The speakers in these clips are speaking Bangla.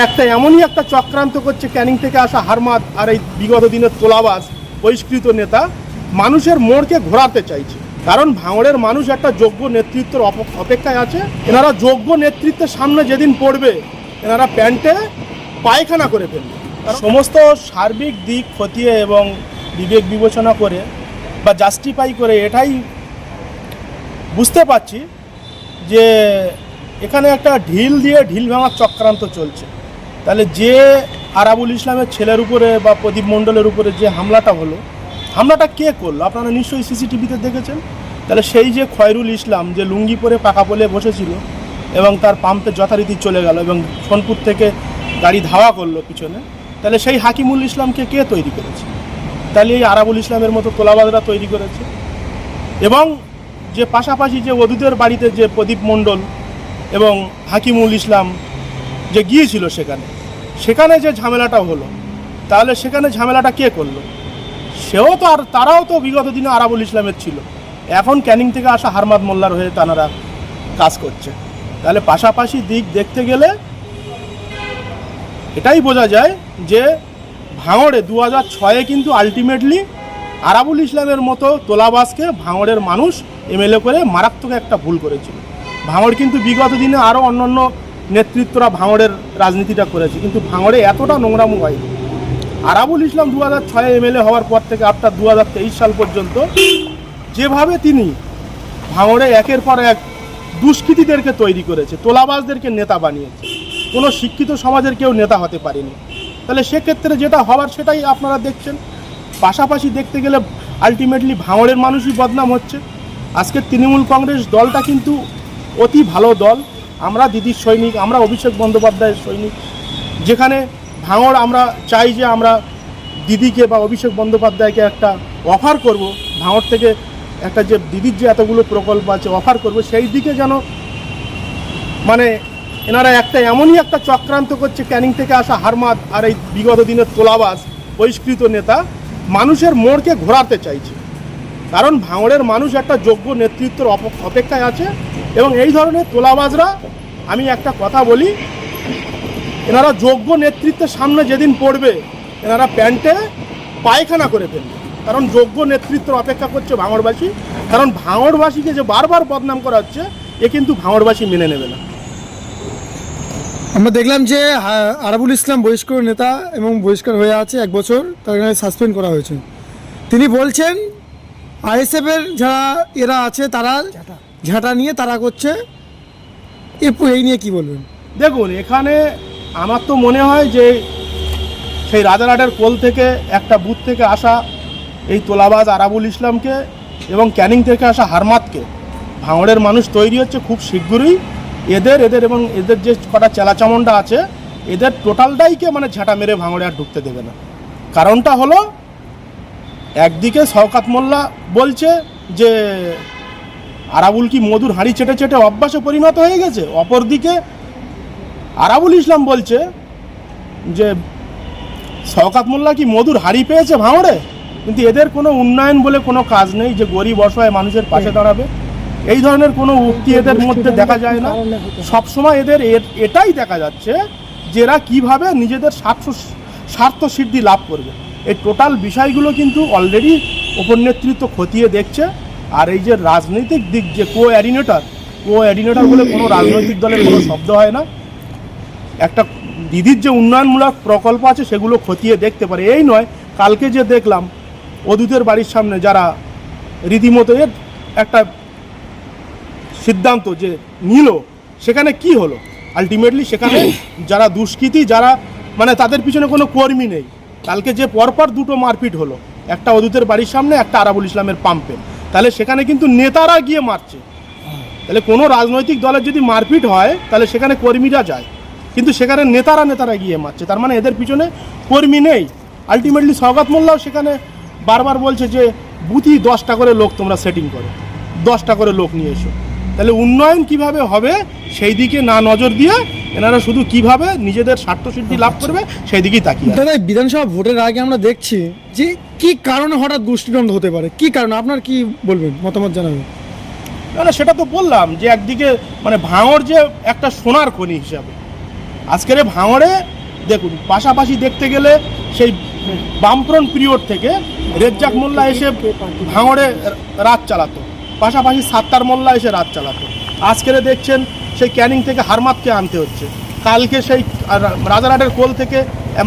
একটা এমনই একটা চক্রান্ত করছে ক্যানিং থেকে আসা হারমাদ আর এই বিগত দিনের তোলাবাস বহিষ্কৃত নেতা, মানুষের মোড়কে ঘোরাতে চাইছে। কারণ ভাঙড়ের মানুষ একটা যোগ্য নেতৃত্বের অপ- অপেক্ষায় আছে। এনারা যোগ্য নেতৃত্বের সামনে যেদিন পড়বে, এনারা প্যান্টে পায়খানা করে ফেলবে। সমস্ত সার্বিক দিক খতিয়ে এবং বিবেক বিবেচনা করে বা জাস্টিফাই করে এটাই বুঝতে পারছি যে এখানে একটা ঢিল দিয়ে ঢিল ভাঙার চক্রান্ত চলছে। তাহলে যে আরাবুল ইসলামের ছেলের উপরে বা প্রদীপ মণ্ডলের উপরে যে হামলাটা হলো, হামলাটা কে করল? আপনারা নিশ্চয়ই সিসিটিভিতে দেখেছেন। তাহলে সেই যে খয়রুল ইসলাম যে লুঙ্গি পরে পাকা বলে বসেছিল এবং তার পাম্পে যথারীতি চলে গেল এবং সোনপুর থেকে গাড়ি ধাওয়া করল পিছনে, তাহলে সেই হাকিমুল ইসলামকে কে তৈরি করেছে? তাহলে এই আরাবুল ইসলামের মতো তোলাবাদরা তৈরি করেছে। এবং যে পাশাপাশি যে অদূতের বাড়িতে যে প্রদীপ মণ্ডল এবং হাকিমুল ইসলাম যে গিয়েছিল সেখানে সেখানে যে ঝামেলাটা হলো, তাহলে সেখানে ঝামেলাটা কে করল? সেও তো আর, তারাও তো বিগত দিনে আরাবুল ইসলামের ছিল। এখন ক্যানিং থেকে আসা হারমাদ মোল্লার হয়ে তানারা কাজ করছে। তাহলে পাশাপাশি দিক দেখতে গেলে এটাই বোঝা যায় যে ভাঙড়ে দু হাজার ছয়ে কিন্তু আলটিমেটলি আরাবুল ইসলামের মতো তোলাবাসকে ভাঙড়ের মানুষ এমএলএ করে মারাত্মক একটা ভুল করেছিল। ভাঙড় কিন্তু বিগত দিনে আরও অন্যান্য নেতৃত্বরা ভাঙড়ের রাজনীতিটা করেছে। কিন্তু ভাঙড়ে এতটা নোংরামো হয়নি আরাবুল ইসলাম দু হাজার ছয়ে এমএলএ হওয়ার পর থেকে আফটার দু হাজার তেইশ সাল পর্যন্ত যেভাবে তিনি ভাঙড়ে একের পর এক দুষ্কৃতীদেরকে তৈরি করেছে, তোলাবাজদেরকে নেতা বানিয়েছে, কোনো শিক্ষিত সমাজের কেউ নেতা হতে পারেনি। তাহলে সেক্ষেত্রে যেটা হওয়ার সেটাই আপনারা দেখছেন। পাশাপাশি দেখতে গেলে আলটিমেটলি ভাঙড়ের মানুষই বদনাম হচ্ছে। আজকে তৃণমূল কংগ্রেস দলটা কিন্তু অতি ভালো দল। আমরা দিদির সৈনিক, আমরা অভিষেক বন্দ্যোপাধ্যায়ের সৈনিক। যেখানে ভাঙড় আমরা চাই যে আমরা দিদিকে বা অভিষেক বন্দ্যোপাধ্যায়কে একটা অফার করব। ভাঙড় থেকে একটা যে দিদির যে এতগুলো প্রকল্প আছে অফার করব, সেই দিকে যেন মানে এনারা একটা এমনই একটা চক্রান্ত করছে, ক্যানিং থেকে আসা হারমাদ আর এই বিগত দিনের তোলাবাজ, বহিষ্কৃত নেতা, মানুষের মোড়কে ঘোরাতে চাইছে। কারণ ভাঙড়ের মানুষ একটা যোগ্য নেতৃত্বের অপেক্ষায় আছে এবং এই ধরনের তোলাবাজরা আমি একটা কথা বলি এনারা যোগ্য নেতৃত্বের সামনে যেদিন পড়বে এনারা প্যান্টে পায়খানা করে ফেলবে। কারণ যোগ্য নেতৃত্বের অপেক্ষা করছে ভাঙড়বাসী। কারণ ভাঙড়বাসীকে যে বারবার বদনাম করা হচ্ছে এ কিন্তু ভাঙড়বাসী মেনে নেবে না। আমরা দেখলাম যে আরাবুল ইসলাম বহিষ্কার নেতা এবং বহিষ্কার হয়ে আছে এক বছর তাকে সাসপেন্ড করা হয়েছে। তিনি বলছেন আইএসএফের যারা এরা আছে তারা ঝাঁটা নিয়ে তারা করছে। এই নিয়ে কি বলবেন? দেখুন, এখানে আমার তো মনে হয় যে সেই রাজারহাটের কোল থেকে একটা বুথ থেকে আসা এই তোলাবাজ আরাবুল ইসলামকে এবং ক্যানিং থেকে আসা হারমাতকে ভাঙড়ের মানুষ তৈরি হচ্ছে খুব শীঘ্রই এদের এদের এবং এদের যে কটা চেলাচামনটা আছে, এদের টোটালটাইকে মানে ঝাঁটা মেরে ভাঙড়ে আর ঢুকতে দেবে না। কারণটা হলো, একদিকে শওকাত মোল্লা বলছে যে আরাবুল কি মধুর হাঁড়ি চেটে চেটে অভ্যাসে পরিণত হয়ে গেছে? অপরদিকে আরাবুল ইসলাম বলছে যে, শওকাত মোল্লা কি মধুর হাড়ি পেয়েছে ভাঙড়ে? কিন্তু এদের কোনো উন্নয়ন বলে কোনো কাজ নেই যে গরিব অসহায় মানুষের পাশে দাঁড়াবে। এই ধরনের কোনো উক্তি এদের মধ্যে দেখা যায় না। সবসময় এদের এটাই দেখা যাচ্ছে যে এরা কীভাবে নিজেদের স্বার্থ স্বার্থ সিদ্ধি লাভ করবে। এই টোটাল বিষয়গুলো কিন্তু অলরেডি ওপর নেতৃত্ব খতিয়ে দেখছে। আর এই যে রাজনৈতিক দিক যে কো অ্যাডিনেটর কো অ্যাডিনেটর বলে কোনো রাজনৈতিক দলের কোনো শব্দ হয় না। একটা দিদির যে উন্নয়নমূলক প্রকল্প আছে সেগুলো খতিয়ে দেখতে পারে। এই নয়, কালকে যে দেখলাম, অদূতের বাড়ির সামনে যারা রীতিমতো এর একটা সিদ্ধান্ত যে নিল, সেখানে কি হলো? আলটিমেটলি সেখানে যারা দুষ্কৃতী, যারা মানে তাদের পিছনে কোনো কর্মী নেই। কালকে যে পরপর দুটো মারপিট হলো, একটা অদূতের বাড়ির সামনে, একটা আরাবুল ইসলামের পাম্পে তাহলে সেখানে কিন্তু নেতারা গিয়ে মারছে। তাহলে কোনো রাজনৈতিক দলের যদি মারপিট হয়, তাহলে সেখানে কর্মীরা যায়। কিন্তু সেখানে নেতারা নেতারা গিয়ে মারছে। তার মানে এদের পিছনে কর্মী নেই। আলটিমেটলি স্বগত মোল্লাও সেখানে বারবার বলছে যে বুথি দশটা করে লোক তোমরা সেটিং করো। দশটা করে লোক নিয়ে এসো। তাহলে উন্নয়ন কীভাবে হবে সেই দিকে না নজর দিয়ে এনারা শুধু কীভাবে নিজেদের স্বার্থসিদ্ধি লাভ করবে সেই দিকেই তাকিয়ে। দাদা বিধানসভা ভোটের আগে আমরা দেখছি যে কি কারণে হঠাৎ গোষ্ঠীদ্বন্দ্ব হতে পারে? কি কারণে? আপনার কি বলবেন মতামত জানাবেন? না সেটা তো বললাম যে একদিকে মানে ভাঙড় যে একটা সোনার খনি হিসাবে। আজকের ভাঙড়ে দেখুন পাশাপাশি দেখতে গেলে সেই বামফ্রন্ট পিরিয়ড থেকে রেজ্জাক মোল্লা এসে ভাঙড়ে রাত চালাতো। পাশাপাশি সাত্তার মোল্লা এসে রাত চালাতো। আজকের দেখছেন সেই ক্যানিং থেকে হারমাতকে আনতে হচ্ছে। কালকে সেই রাজারহাটের কোল থেকে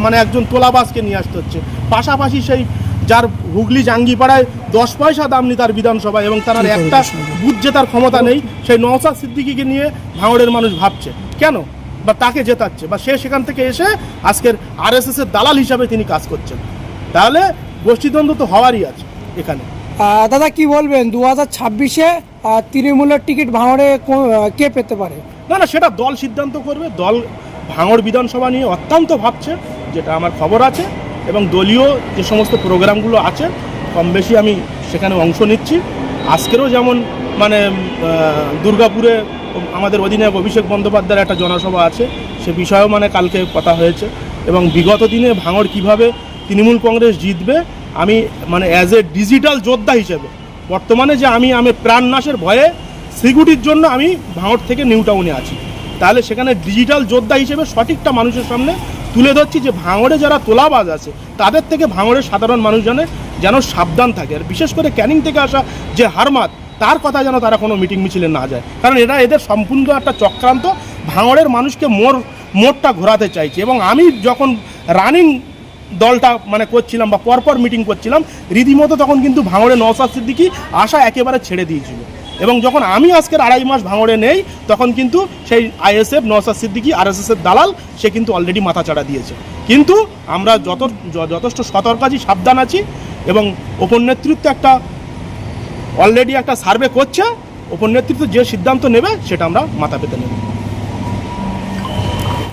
মানে একজন তোলাবাসকে নিয়ে আসতে হচ্ছে। পাশাপাশি সেই যার হুগলি জাঙ্গিপাড়ায় দশ পয়সা দাম নি তার বিধানসভায় এবং তার একটা বুথ জেতার ক্ষমতা নেই সেই নওসাদ সিদ্দিকিকে নিয়ে ভাঙড়ের মানুষ ভাবছে। কেন? বা তাকে জেতাচ্ছে বা সে সেখান থেকে এসে আজকের আরএসএস এর দালাল হিসাবে তিনি কাজ করছেন। তাহলে গোষ্ঠীদ্বন্দ্ব তো হওয়ারই আছে এখানে। দাদা, কি বলবেন? দু হাজার ছাব্বিশে তৃণমূলের টিকিট ভাঙড়ে কে পেতে পারে? না না, সেটা দল সিদ্ধান্ত করবে। দল ভাঙড় বিধানসভা নিয়ে অত্যন্ত ভাবছে, যেটা আমার খবর আছে, এবং দলীয় যে সমস্ত প্রোগ্রামগুলো আছে, কম বেশি আমি সেখানে অংশ নিচ্ছি। আজকেরও যেমন মানে দুর্গাপুরে আমাদের অধিনায়ক অভিষেক বন্দ্যোপাধ্যায়ের একটা জনসভা আছে, সে বিষয়েও মানে কালকে কথা হয়েছে। এবং বিগত দিনে ভাঙড় কীভাবে তৃণমূল কংগ্রেস জিতবে আমি মানে অ্যাজ এ ডিজিটাল যোদ্ধা হিসেবে, বর্তমানে যে আমি আমি প্রাণনাশের ভয়ে সিকিউরিটির জন্য আমি ভাঙড় থেকে নিউ টাউনে আছি। তাহলে সেখানে ডিজিটাল যোদ্ধা হিসেবে সঠিকটা মানুষের সামনে তুলে ধরছি যে ভাঙড়ে যারা তোলাবাজ আছে, তাদের থেকে ভাঙড়ের সাধারণ মানুষ যেন যেন সাবধান থাকে। আর বিশেষ করে ক্যানিং থেকে আসা যে হারমাত, তার কথা যেন তারা কোনো মিটিং মিছিলে না যায়। কারণ এরা এদের সম্পূর্ণ একটা চক্রান্ত ভাঙড়ের মানুষকে মোর মোড়টা ঘোরাতে চাইছে। এবং আমি যখন রানিং দলটা মানে করছিলাম বা পরপর মিটিং করছিলাম, রীতিমতো তখন কিন্তু ভাঙড়ে নওসাদ সিদ্দিকি আশা একেবারে ছেড়ে দিয়েছিল। এবং যখন আমি আজকের আড়াই মাস ভাঙড়ে নেই, তখন কিন্তু সেই ISF Naushad Siddiqui R S এর দালাল, সে কিন্তু অলরেডি মাথা চাড়া দিয়েছে। কিন্তু আমরা যত, যথেষ্ট সতর্ক আছি, সাবধান আছি এবং ওপর নেতৃত্ব একটা অলরেডি একটা সার্ভে করছে ওপর নেতৃত্ব যে সিদ্ধান্ত নেবে, সেটা আমরা মাথা পেতে নেব।